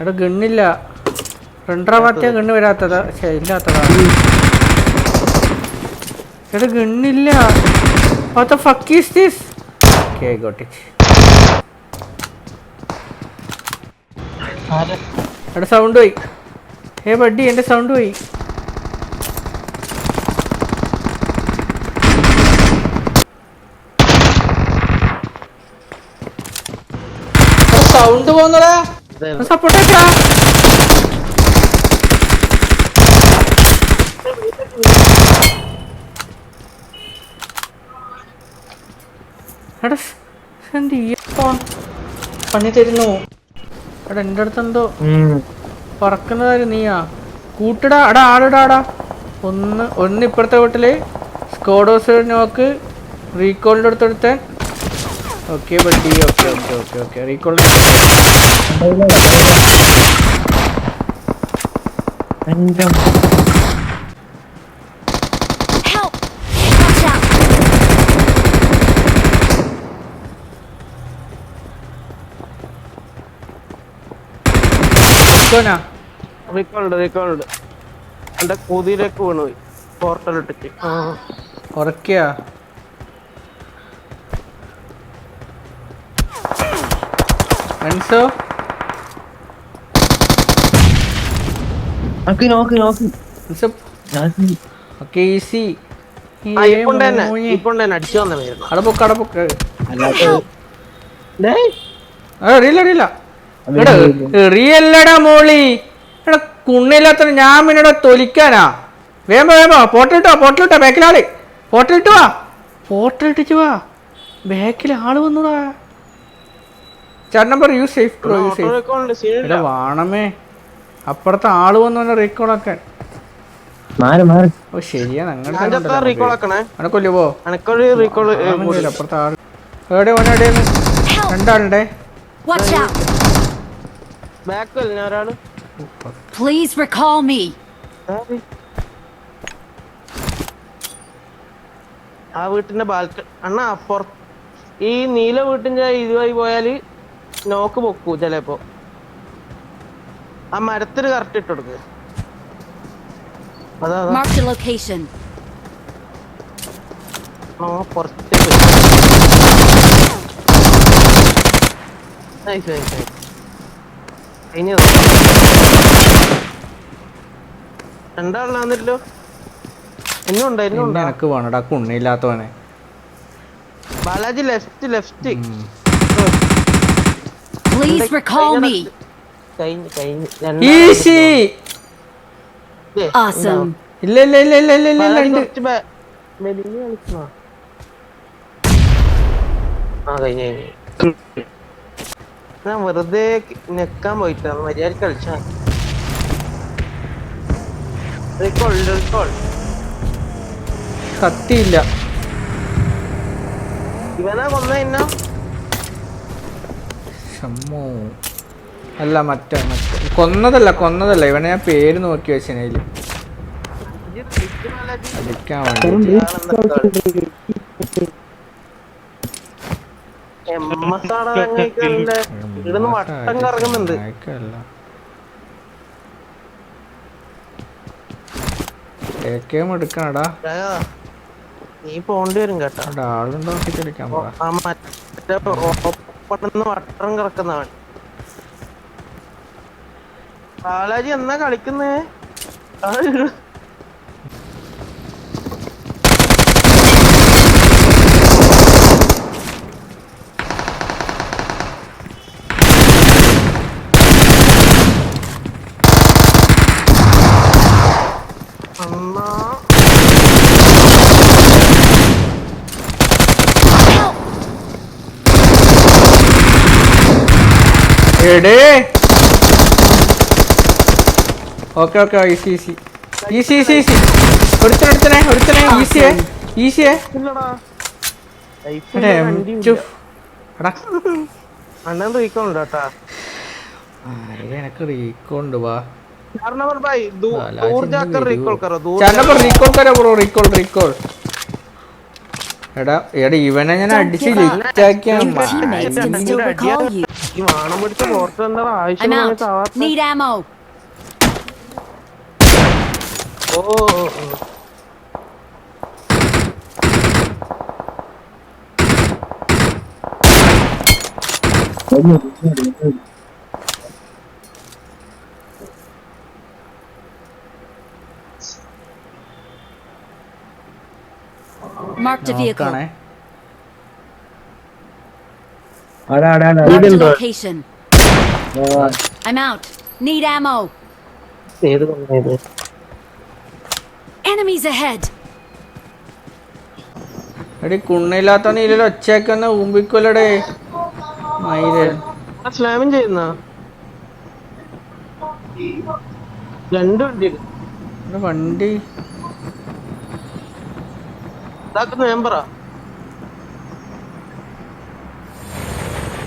എടാ ഗണ്ണില്ല. രണ്ടര മാറ്റേ ഗണ്ണ് വരാത്തതാ. ശേ ഇല്ലാത്തതാ. എടാ ഗണ്ണില്ല. What സൗണ്ട് പോയി. ഏ ബഡ്ഡി എന്റെ സൗണ്ട് പോയി. സൗണ്ട് പോകുന്നടാ സപ്പോർട്ട് ആക്കാ എടാ എന്ത് ചെയ്യപ്പോ പണി തരുന്നു എടാ എന്റെ അടുത്തെന്തോ പറക്കുന്നതാര് നീയാ. കൂട്ടിടാ അടാ ആളിടാടാ ഒന്ന് ഒന്ന് ഇപ്പുറത്തെ വീട്ടിൽ. സ്കോഡോസ് നോക്ക്. റീകോളിന്റെ അടുത്തെടുത്ത് okay ബട്ടി okay okay okay okay recall recalled recalled എന്റെ വീണുപോയി. പോർട്ടൽ ഇട്ടിട്ട്. ഉറക്കിയ? മനസ്സോ നോക്കി നോക്കി നോക്കി ഓക്കെ ഈസി മോളി. എടാ കുണ്ണില്ലാത്ത ഞാൻ പിന്നീട് തൊലിക്കാനാ. വേമ്പോ വേമ്പോ പോട്ടിലിട്ടോ പോട്ടിലിട്ടോ ബാക്കിലാൾ പോട്ടിലിട്ട് വാ. പോട്ടിലിട്ടിച്ച് വാ. ബാക്കിൽ ആൾ വന്നുടാ ചാർ number use safe bro use safe എടാ വാണമേ. അപ്പുറത്തെ ആൾ വന്നു ഓ ശരിയാണ് റീകോൾ ആക്കാൻ അങ്ങനെ കൊല്ലുവോ എനക്കൊരു റീകോൾ അപ്പുറത്തെ ആൾ. എവിടെ ഓനെ എവിടെയാണ് Please recall me. ആ വീട്ടിന്റെ ബാൽക്കൺ അണ്ണാ അപ്പുറ ഈ നീല വീട്ടിന്റെ ഇതുമായി പോയാൽ നോക്ക് പൊക്കൂ ചിലപ്പോ. ആ മരത്തിന് കറക്റ്റ് ഇട്ട് കൊടുക്ക്. അതാ അതാ. Mark the location. ആ പുറത്തേക്ക് നൈസ് നൈസ് നൈസ്. ഇനി രണ്ടാളിലാന്നില്ലോ എന്നുണ്ട് പിന്നെ എന്നുണ്ട് എനക്ക് വേണടാ കുണ്ണില്ലാത്തവനെ Balaji left left. Please recall me. കഴിഞ്ഞ് കഴിഞ്ഞ് ഈസി Awesome. ഇല്ല ഇല്ല ഇല്ല ഇല്ല ഇല്ല ഇല്ല ഇല്ല. ഉണ്ട് ആ കഴിഞ്ഞ് കഴിഞ്ഞ്. ഞാൻ വെറുതെ ഞെക്കാൻ പോയിട്ടാ. മര്യാദ കളിച്ചാ റീകോൾ റീകോൾ കത്തിയില്ല. ഇവനാ കൊന്ന എന്നാ ഷമ്മോ. അല്ല മറ്റേ മറ്റേ. കൊന്നതല്ല കൊന്നതല്ല. ഇവനെ ഞാൻ പേര് നോക്കി വെച്ചതിനു അടിക്കാൻ വേണ്ടി. ഇവിടുന്ന് വട്ടം കറങ്ങുന്നുണ്ട്. എടുക്കണടാ. നീ പോണ്ടി വരും കേട്ടോ. ആളുണ്ടോ മറ്റേ ഓപ്പണെന്ന് വട്ടം കിടക്കുന്നവൻ ബാലാജി എന്നാ കളിക്കുന്നേ ആ, അന്നാ എടേ. Okay okay easy easy easy easy easy ഒരുത്തനെ ഒരുത്തനെ ഒരുത്തനെ ഈസിയെ ഈസിയെ അണ്ണൻ വാ. എടാ എടാ ഇവനെ ഞാൻ അടിച്ച് ലിറ്റാക്കിയാണ് ഈ വാണം പിടിച്ച പോർട്ട് എന്താ ആവശ്യം Need ammo. Oh. Marked a vehicle. നോക്കാണേ അവിടെ അവിടെ അവിടെ Marked a വീടുണ്ടോ location. I'm out. Need ammo. Enemies ahead. എടി കുണ്ണില്ലാത്ത നീല ഒച്ചയൊക്കെ ഊമ്പിക്കൊല്ലടേ. മയിൽ. സ്ലാമിൻ ചെയ്യുന്ന? രണ്ട് വണ്ടി. വണ്ടി. ഇതാക്കുന്ന മെമ്പറാ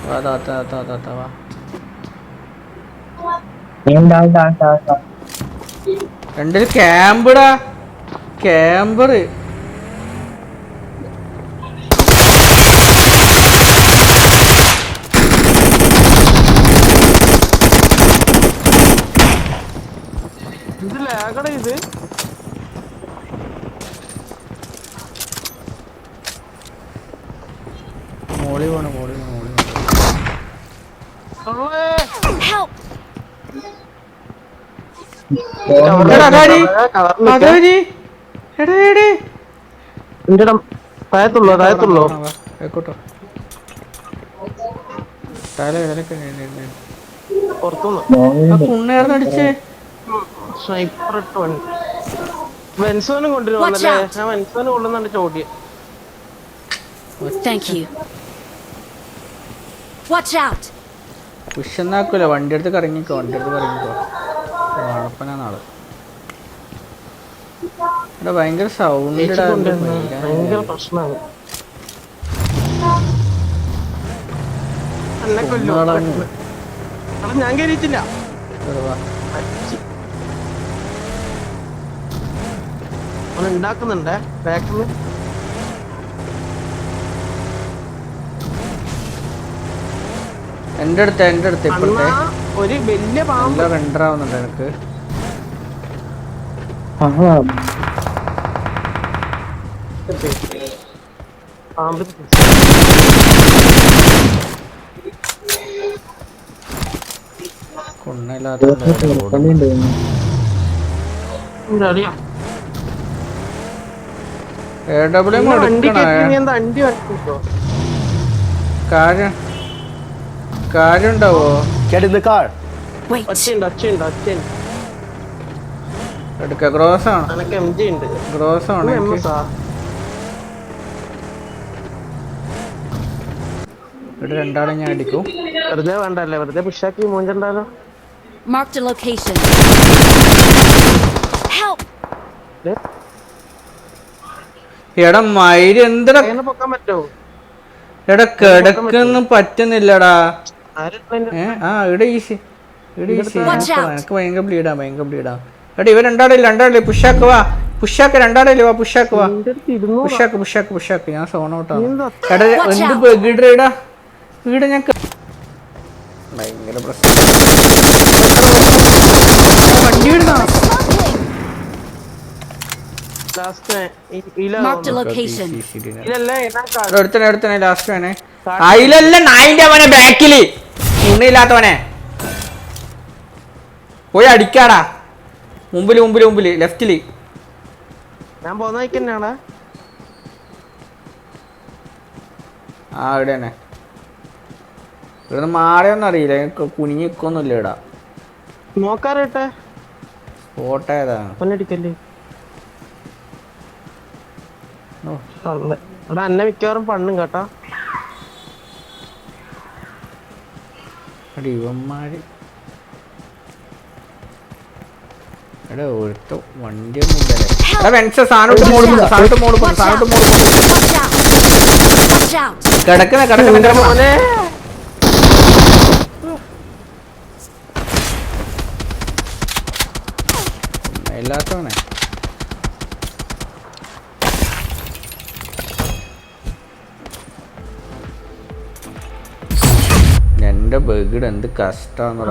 വാ, താത്ത താത്ത താ, താ, താ, വാ. രണ്ടിൽ ക്യാമ്പിടാ. ക്യാമ്പർ ഇത് ലാഗട ഇത് മോളി പോണ മോളി പോണ മോളി പോണ. ഉള്ളേ. Help. എടാ, അതാരി? കവറിൽ നിൽക്കാം. അതാരി? എടാ, എടേ. നിന്റെ ഇടം താഴത്തുള്ളോ ആയിക്കോട്ടെ. തല അടിച്ചേ. സ്നൈപ്പർ ഇട്ട് വെൻസോനും. ഞാൻ വെൻസോന് ചോദ്യം Thank you. Watch out. പുഷന്നാക്കൂല വണ്ടി എടുത്ത് കറങ്ങിക്കോ വണ്ടി എടുത്ത് കറങ്ങിക്കോ. വാഴപ്പനാ നാൾ. ഇവിടെ ഭയങ്കര സൗണ്ട് ഭയങ്കര പ്രശ്നമാണ് ഞാൻ കയറിയിട്ടില്ല അവൻ ഉണ്ടാക്കുന്നുണ്ടേ? ബാക്കിൽ എന്റെ അടുത്ത് എന്റെ അടുത്ത് ഇപ്പോഴത്തെ ഒരു വലിയ പാമ്പ്. റെൻഡർ ആവുന്നുണ്ട് എനിക്ക് ആഹാ. പാമ്പ് കുണ്ണയില്ലാത്ത പള്ളിയുണ്ട്. അറിയാം എ ഡബ്ല്യു വണ്ടി കൊടുക്കണേ കയറ്റി നീ എന്താ വണ്ടി വണ്ടിട്ടോ കാര്യം കാര്യം ഉണ്ടാവോ എടുക്ക ഗ്രോസ് ആണ് ഗ്രോസ് ആണ് എം എനിക്ക് എസ് ആ ഇവിടെ രണ്ടാളെ ഞാൻ അടിക്കും. വെറുതെ വേണ്ടല്ലേ? വെറുതെ പുഷാക്കി മൂഞ്ചണ്ടാലോ? Marked a location. Help. എടാ മയിൽ എന്തടാ അങ്ങനെ പൊക്കാൻ പറ്റുമോ എടാ കിടക്കൊന്നും പറ്റുന്നില്ലടാ. ഏ ആ ഇവിടെ ഈസി ഇവിടെ ഈസി Watch out. എനിക്ക് ഭയങ്കര ബ്ലീഡാ ഭയങ്കര ബ്ലീഡാ എടാ ഇവ രണ്ടാളില്ല രണ്ടാളില്ല പുഷാക്ക് വാ. പുഷാക്ക് രണ്ടാളില്ല വാ പുഷാക്ക് വാ. പുഷാക്ക് പുഷാക്ക് പുഷാക്ക് ഞാൻ സോൺ ഔട്ടാണ് എന്താ എടാ എന്ത്. ബഗിഡ്രേടാ വീട് ഞാൻ ഭയങ്കര പ്രശ്നം. വണ്ടി വിടുന്നാ ലാസ്റ്റ് വേണേ. അതിലല്ല നായിന്റെ അവനെ ബാക്കിൽ പോയി അടിക്കാടാ. മുമ്പിൽ മുമ്പിൽ മുമ്പിൽ ലെഫ്റ്റിൽ ഞാൻ പോന്ന വഴിക്ക് തന്നെയാണേ ആ ഇവിടെ തന്നെ ഇവിടുന്ന് മാറിയൊന്നും അറിയില്ല. കുനിഞ്ഞു നിൽക്കൊന്നുമില്ല ഇടാ നോക്കാറട്ടെ സ്പോട്ട് പൊന്നടിക്കല്ലേ എന്നെ മിക്കവാറും പണ്ണും കേട്ടാ. എടാ ഇവന്മാര്. എടാ ഒരുത്ത വണ്ടി കിടക്കുന്ന എടാ വെൻസ സാധനോട്ട് മോടുന്നു സാധനോട്ട് മോടുന്നു സാധനോട്ട് മോടുന്നു Watch out. Watch out. കിടക്കുന്ന കിടക്കുന്ന എന്നെ എന്റെ ബഗിഡ് എന്ത് കഷ്ടാന്ന്